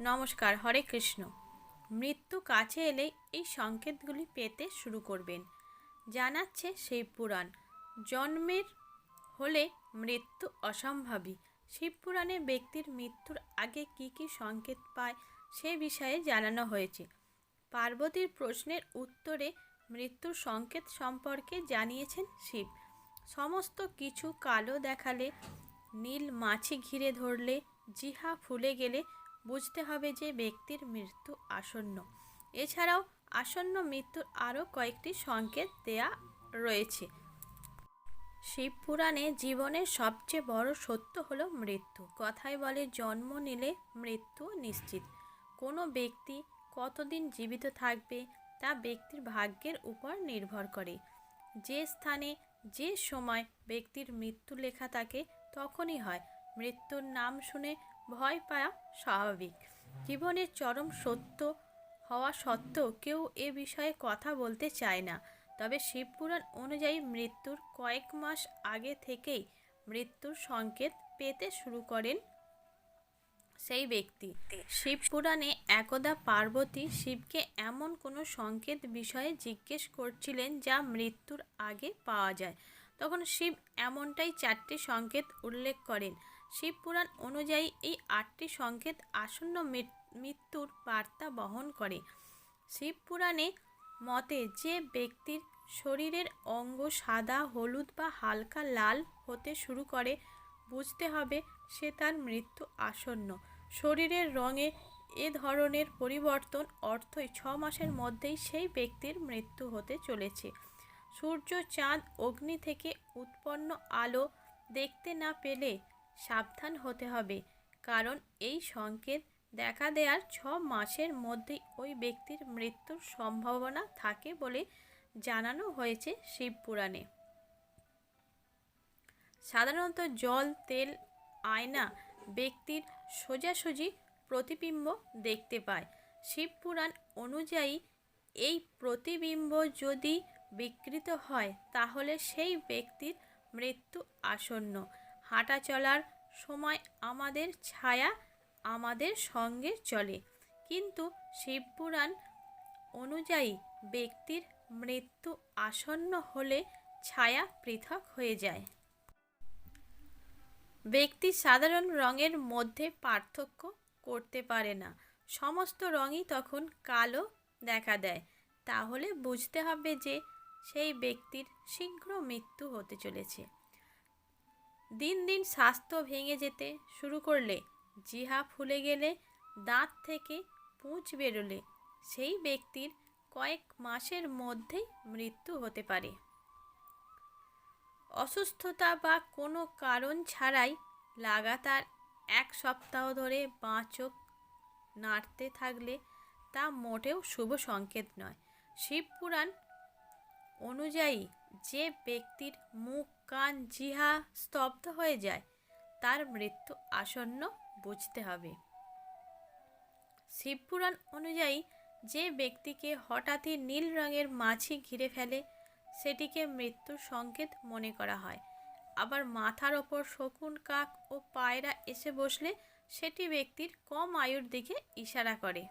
নমস্কার, হরে কৃষ্ণ। মৃত্যু কাছে এলে এই সংকেতগুলি পেতে শুরু করবেন। জানাচ্ছে সেই পুরাণ, জন্মের হলে মৃত্যু অসম্ভাবী। শিবপুরাণে ব্যক্তির মৃত্যুর আগে কি কি সংকেত পায় সে বিষয়ে জানানো হয়েছে। পার্বতীর প্রশ্নের উত্তরে মৃত্যুর সংকেত সম্পর্কে জানিয়েছেন শিব। সমস্ত কিছু কালো দেখালে, নীল মাছি ঘিরে ধরলে, জিহা ফুলে গেলে বুঝতে হবে যে ব্যক্তির মৃত্যু আসন্ন। এছাড়াও আসন্ন মৃত্যুর আরও কয়েকটি সংকেত দেয়া রয়েছে। শিবপুরাণে জীবনের সবচেয়ে বড় সত্য হলো মৃত্যু। কথায় বলে, জন্ম নিলে মৃত্যু নিশ্চিত। কোনো ব্যক্তি কতদিন জীবিত থাকবে তা ব্যক্তির ভাগ্যের উপর নির্ভর করে। যে স্থানে, যে সময় ব্যক্তির মৃত্যু লেখা থাকে, তখনই হয়। মৃত্যুর নাম শুনে ভয় পাওয়া স্বাভাবিক। জীবনের চরম সত্য হওয়া সত্ত্বেও কেউ এ বিষয়ে কথা বলতে চায় না। তবে শিবপুরাণ অনুযায়ী মৃত্যুর কয়েক মাস আগে থেকেই মৃত্যুর সংকেত পেতে শুরু করেন সেই ব্যক্তি। শিবপুরাণে একদা পার্বতী শিবকে এমন কোনো সংকেত বিষয়ে জিজ্ঞেস করছিলেন যা মৃত্যুর আগে পাওয়া যায়। তখন শিব এমনটাই চারটি সংকেত উল্লেখ করেন। শিবপুরাণ অনুযায়ী এই আটটি সংকেত আসন্ন মৃত্যুর বার্তা বহন করে। শিবপুরাণে মতে যে ব্যক্তির শরীরের অঙ্গ সাদা, হলুদ বা হালকা লাল হতে শুরু করে, বুঝতে হবে সে তার মৃত্যু আসন্ন। শরীরের রঙে এ ধরনের পরিবর্তন অর্থই ছ মাসের মধ্যেই সেই ব্যক্তির মৃত্যু হতে চলেছে। সূর্য, চাঁদ, অগ্নি থেকে উৎপন্ন আলো দেখতে না পেলে সাবধান হতে হবে। কারণ এই সংকেত দেখা দেওয়ার ছ মাসের মধ্যেই ওই ব্যক্তির মৃত্যুর সম্ভাবনা থাকে বলে জানানো হয়েছে শিবপুরাণে সাধারণত জল, তেল, আয়না ব্যক্তির সোজাসুজি প্রতিবিম্ব দেখতে পায়। শিবপুরাণ অনুযায়ী এই প্রতিবিম্ব যদি বিকৃত হয়, তাহলে সেই ব্যক্তির মৃত্যু আসন্ন। হাঁটা চলার সময় আমাদের ছায়া আমাদের সঙ্গে চলে। কিন্তু শিবপুরাণ অনুযায়ী ব্যক্তির মৃত্যু আসন্ন হলে ছায়া পৃথক হয়ে যায়। ব্যক্তি সাধারণ রঙের মধ্যে পার্থক্য করতে পারে না। সমস্ত রঙই তখন কালো দেখা দেয়। তাহলে বুঝতে হবে যে সেই ব্যক্তির শীঘ্র মৃত্যু হতে চলেছে। দিন দিন স্বাস্থ্য ভেঙে যেতে শুরু করলে, জিহা ফুলে গেলে, দাঁত থেকে পুঁজ বেরোলে, সেই ব্যক্তির কয়েক মাসের মধ্যেই মৃত্যু হতে পারে। অসুস্থতা বা কোনো কারণ ছাড়াই লাগাতার এক সপ্তাহ ধরে বাঁচক নাড়তে থাকলে তা মোটেও শুভ সংকেত নয়। শিবপুরাণ অনুযায়ী যে ব্যক্তির মুখ, কান জিহা স্তব্ধ হয়ে যায়, তার মৃত্যু আসন্ন বুঝতে হবে। শিবপুরাণ অনুযায়ী যে ব্যক্তিকে হঠাৎই নীল রঙের মাছি ঘিরে ফেলে, সেটিকে মৃত্যুর সংকেত মনে করা হয়। আবার মাথার ওপর শকুন, কাক ও পায়রা এসে বসলে, সেটি ব্যক্তির কম আয়ুর দিকে ইশারা করে।